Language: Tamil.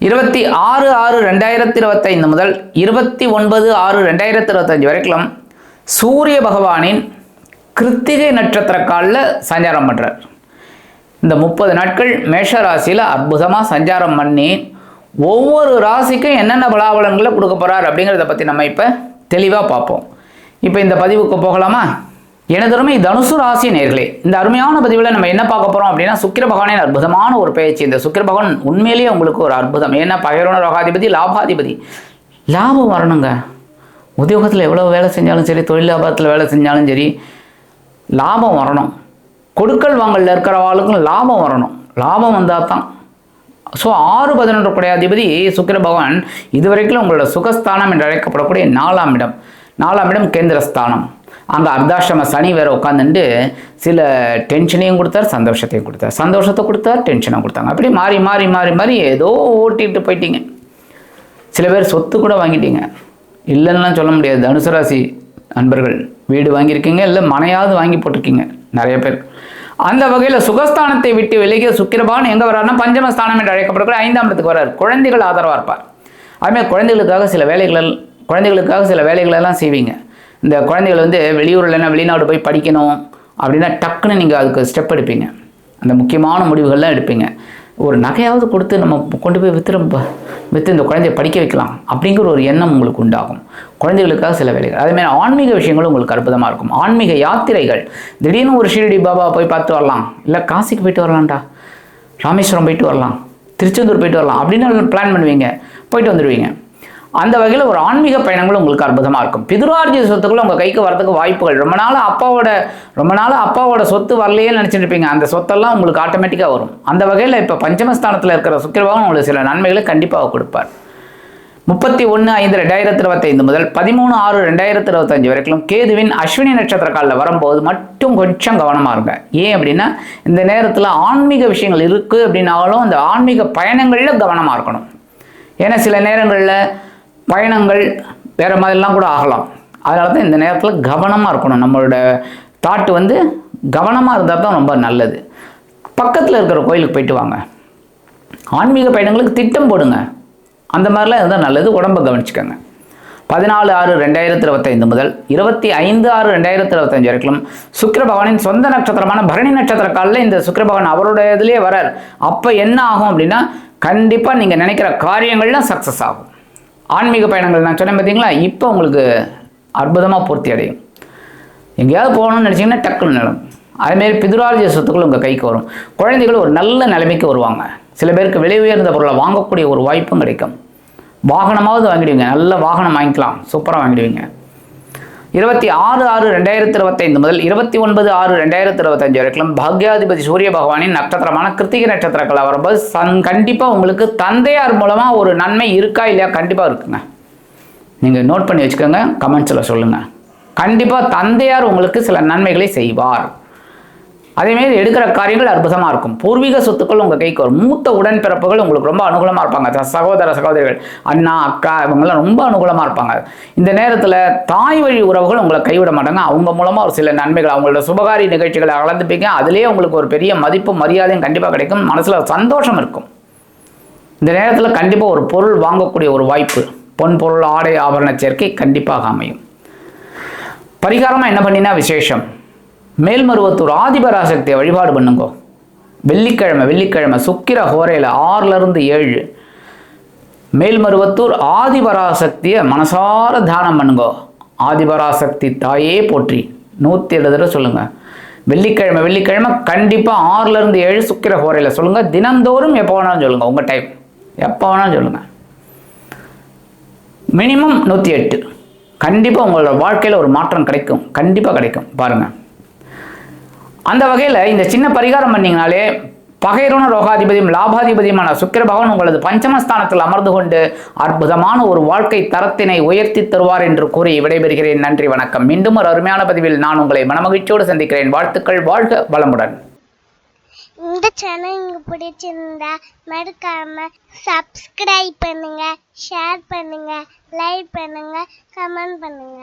இருபத்தி ஆறு ஆறு ரெண்டாயிரத்தி இருபத்தைந்து முதல் இருபத்தி ஒன்பது ஆறு ரெண்டாயிரத்தி இருபத்தஞ்சு வரைக்கும் சூரிய பகவானின் கிருத்திகை நட்சத்திர காலில் சஞ்சாரம் பண்ணுறார் இந்த முப்பது நாட்கள் மேஷ ராசியில் அற்புதமாக சஞ்சாரம் பண்ணி ஒவ்வொரு ராசிக்கும் என்னென்ன பலாபலங்களை கொடுக்க போகிறார் அப்படிங்கிறத பற்றி நம்ம இப்போ தெளிவாக பார்ப்போம். இப்போ இந்த பதிவுக்கு போகலாமா? எனதருமை தனுசு ராசி நேர்களே இந்த அருமையான பதிவில் நம்ம என்ன பார்க்க போகிறோம் அப்படின்னா சுக்கிர பகவானின் அற்புதமான ஒரு பயிற்சி இந்த சுக்கிர பகவான் உண்மையிலேயே உங்களுக்கு ஒரு அற்புதம். ஏன்னா பகைரோன ரோகாதிபதி லாபாதிபதி. லாபம் வரணுங்க. உத்தியோகத்தில் எவ்வளோ வேலை செஞ்சாலும் சரி தொழில் லாபத்தில் வேலை செஞ்சாலும் சரி லாபம் வரணும். கொடுக்கல் வாங்கலில் இருக்கிறவாளுக்கும் லாபம் வரணும். லாபம் வந்தால் தான் ஸோ ஆறு பதினொன்று குடைய அதிபதி சுக்கிர பகவான் இதுவரைக்கும் உங்களோட சுகஸ்தானம் என்று அழைக்கப்படக்கூடிய நாலாம் இடம். நாலாம் இடம் கேந்திரஸ்தானம். அங்கே அர்த்தாஷ்டம சனி வேற உட்காந்துட்டு சில டென்ஷனையும் கொடுத்தார் சந்தோஷத்தையும் கொடுத்தார். சந்தோஷத்தை கொடுத்தார் டென்ஷனை கொடுத்தாங்க. அப்படி மாறி மாறி மாறி மாறி ஏதோ ஓட்டிட்டு போயிட்டீங்க. சில பேர் சொத்து கூட வாங்கிட்டீங்க. இல்லைன்னுலாம் சொல்ல முடியாது. தனுசு ராசி நண்பர்கள் வீடு வாங்கியிருக்கீங்க இல்லை மனையாவது வாங்கி போட்டிருக்கீங்க நிறைய பேர். அந்த வகையில் சுகஸ்தானத்தை விட்டு விலகிய சுக்கிரபான் எங்கே வர்றாருன்னா பஞ்சமஸ்தானம் என்று அழைக்கப்படக்கூடிய ஐந்தாம் இடத்துக்கு வர்றார் குழந்தைகள் ஆதரவாக இருப்பார். அதுமாதிரி குழந்தைகளுக்காக சில வேலைகள் குழந்தைகளுக்காக சில வேலைகளெல்லாம் செய்வீங்க. இந்த குழந்தைகள் வந்து வெளியூர் இல்லைன்னா வெளிநாடு போய் படிக்கணும் அப்படின்னா டக்குன்னு நீங்கள் அதுக்கு ஸ்டெப் எடுப்பீங்க. அந்த முக்கியமான முடிவுகள்லாம் எடுப்பீங்க. ஒரு நகையாவது கொடுத்து நம்ம கொண்டு போய் வித்துற விற்று இந்த குழந்தைய படிக்க வைக்கலாம் அப்படிங்கிற ஒரு எண்ணம் உங்களுக்கு உண்டாகும். குழந்தைகளுக்காக சில வேலைகள். அதேமாதிரி ஆன்மீக விஷயங்களும் உங்களுக்கு அற்புதமாக இருக்கும். ஆன்மீக யாத்திரைகள். திடீர்னு ஒரு ஷீரடி பாபா போய் பார்த்து வரலாம். இல்லை காசிக்கு போயிட்டு வரலாம்டா. ராமேஸ்வரம் போயிட்டு வரலாம். திருச்செந்தூர் போயிட்டு வரலாம். அப்படின்னு பிளான் பண்ணுவீங்க. போயிட்டு வந்துடுவீங்க. அந்த வகையில் ஒரு ஆன்மீக பயணங்கள் உங்களுக்கு அற்புதமாக இருக்கும். பிதுரார்ஜித சொத்துக்கள் உங்கள் கைக்கு வரதுக்கு வாய்ப்புகள். ரொம்ப நாள் அப்பாவோட ரொம்ப நாள் அப்பாவோட சொத்து வரலையே நினச்சிட்டு இருப்பீங்க. அந்த சொத்தெல்லாம் உங்களுக்கு ஆட்டோமேட்டிக்காக வரும். அந்த வகையில் இப்போ பஞ்சமஸ்தானத்தில் இருக்கிற சுக்கிரபாவம் உங்களுக்கு சில நன்மைகளை கண்டிப்பாக கொடுப்பார். முப்பத்தி ஒன்று ஐந்து ரெண்டாயிரத்தி இருபத்தைந்து முதல் பதிமூணு ஆறு ரெண்டாயிரத்தி இருபத்தஞ்சு வரைக்கும் கேதுவின் அஸ்வினி நட்சத்திர காலில் வரும்போது மட்டும் கொஞ்சம் கவனமாக இருங்க. ஏன் அப்படின்னா இந்த நேரத்தில் ஆன்மீக விஷயங்கள் இருக்குது அப்படின்னாலும் அந்த ஆன்மீக பயணங்களில் கவனமாக இருக்கணும். ஏன்னா சில நேரங்களில் பயணங்கள் வேறு மாதிரிலாம் கூட ஆகலாம். அதனால தான் இந்த நேரத்தில் கவனமாக இருக்கணும். நம்மளோட தாட்டு வந்து கவனமாக இருந்தால் தான் ரொம்ப நல்லது. பக்கத்தில் இருக்கிற கோயிலுக்கு போயிட்டு வாங்க. ஆன்மீக பயணங்களுக்கு திட்டம் போடுங்க. அந்த மாதிரிலாம் இருந்தால் நல்லது. உடம்பை கவனிச்சுக்கோங்க. பதினாலு ஆறு ரெண்டாயிரத்தி இருபத்தைந்து முதல் இருபத்தி ஐந்து ஆறு ரெண்டாயிரத்தி இருபத்தஞ்சு வரைக்கும் சுக்கர பகவானின் சொந்த நட்சத்திரமான பரணி நட்சத்திர காலில் இந்த சுக்கர பகவான் அவரோட இதுலேயே வரார் அப்போ என்ன ஆகும் அப்படின்னா கண்டிப்பாக நீங்கள் நினைக்கிற காரியங்கள்லாம் சக்ஸஸ் ஆகும். ஆன்மீக பயணங்கள் நான் சொன்னேன் பார்த்தீங்களா இப்போ உங்களுக்கு அற்புதமாக பூர்த்தி அடையும். எங்கேயாவது போகணும்னு நினச்சிங்கன்னா டக்குன்னு நிலம். அதுமாரி பிதுரார்ஜிய சொத்துக்கள் உங்கள் கைக்கு வரும். குழந்தைகள் ஒரு நல்ல நிலைமைக்கு வருவாங்க. சில பேருக்கு விலை உயர்ந்த பொருளை வாங்கக்கூடிய ஒரு வாய்ப்பும் கிடைக்கும். வாகனமாவது வாங்கிடுவீங்க. நல்ல வாகனம் வாங்கிக்கலாம். சூப்பராக வாங்கிடுவீங்க. இருபத்தி ஆறு ஆறு ரெண்டாயிரத்தி இருபத்தைந்து முதல் இருபத்தி ஒன்பது ஆறு ரெண்டாயிரத்தி இருபத்தஞ்சு வரைக்கும் பாக்யாதிபதி சூரிய பகவானின் நட்சத்திரமான கிருத்திகை நட்சத்திரத்தில் வரும்போது சன் கண்டிப்பாக உங்களுக்கு தந்தையார் மூலமாக ஒரு நன்மை இருக்கா இல்லையா? கண்டிப்பாக இருக்குங்க. நீங்கள் நோட் பண்ணி வச்சுக்கோங்க கமெண்ட்ஸில் சொல்லுங்கள் கண்டிப்பாக தந்தையார் உங்களுக்கு சில நன்மைகளை செய்வார். அதேமாரி எடுக்கிற காரியங்கள் அற்புதமாக இருக்கும். பூர்வீக சொத்துக்கள் உங்கள் கைக்கு வரும். மூத்த உடன்பிறப்புகள் உங்களுக்கு ரொம்ப அனுகூலமாக இருப்பாங்க. சகோதர சகோதரிகள் அண்ணா அக்கா இவங்கெல்லாம் ரொம்ப அனுகூலமாக இருப்பாங்க. இந்த நேரத்தில் தாய் வழி உறவுகள் உங்களை கைவிட மாட்டாங்க. அவங்க மூலமாக ஒரு சில நன்மைகள் அவங்களோட சுபகாரி நிகழ்ச்சிகளை கலந்துப்பீங்க அதுலேயே உங்களுக்கு ஒரு பெரிய மதிப்பு மரியாதையும் கண்டிப்பாக கிடைக்கும். மனசில் சந்தோஷம் இருக்கும். இந்த நேரத்தில் கண்டிப்பாக ஒரு பொருள் வாங்கக்கூடிய ஒரு வாய்ப்பு பொன் பொருள் ஆடை ஆபரண சேர்க்கை கண்டிப்பாக அமையும். பரிகாரமாக என்ன பண்ணினா விசேஷம். மேல்மருவத்தூர் ஆதிபராசக்தியை வழிபாடு பண்ணுங்க. வெள்ளிக்கிழமை வெள்ளிக்கிழமை சுக்கிர ஹோரையில் ஆறுலேருந்து ஏழு. மேல்மருவத்தூர் ஆதிபராசக்தியை மனசார தியானம் பண்ணுங்கோ. ஆதிபராசக்தி தாயே போற்றி. நூற்றி ஏழு தடவை சொல்லுங்கள் வெள்ளிக்கிழமை வெள்ளிக்கிழமை கண்டிப்பாக ஆறுலேருந்து ஏழு சுக்கிர ஹோரையில் சொல்லுங்கள் தினந்தோறும் எப்போ வேணாலும் சொல்லுங்கள் உங்கள் டைம் எப்போ வேணாலும் சொல்லுங்கள் மினிமம் நூற்றி எட்டு. கண்டிப்பாக உங்களோட வாழ்க்கையில் ஒரு மாற்றம் கிடைக்கும். கண்டிப்பாக கிடைக்கும். பாருங்கள் அந்த வகையில் இந்த சின்ன பரிகாரம் பண்ணிங்கனாலே பகைரோன ரோகாதிபதியும் லாபாதிபதியுமான சுக்கிர பகவான் உங்களது பஞ்சமஸ்தானத்தில் அமர்ந்து கொண்டு அற்புதமான ஒரு வாழ்க்கை தரத்தினை உயர்த்தி தருவார் என்று கூறி விடைபெறுகிறேன். நன்றி வணக்கம். மீண்டும் ஒரு அருமையான பதிவில் நான் உங்களை மனமகிழ்ச்சியோடு சந்திக்கிறேன். வாழ்த்துக்கள் வாழ்க வளமுடன். இந்த சேனல் உங்களுக்கு பிடிச்சிருந்தா மறக்காம சப்ஸ்கிரைப் பண்ணுங்க ஷேர் பண்ணுங்க லைக் பண்ணுங்க கமெண்ட் பண்ணுங்க.